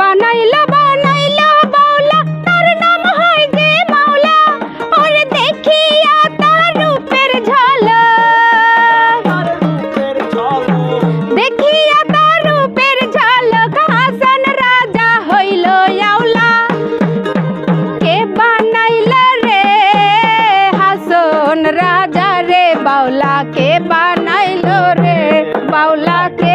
বানাইলো বানাইলো বাউলা, তার নাম হয় যে মাওলা। ওরে দেখিয়া তার রূপের ঝলক দেখিয়া তার রূপের ঝলক হাসন রাজা হইল আওলা কে বানাইল রে, হাসন রাজা রে, বাউলা কে বানাইল রে, বাউলা কে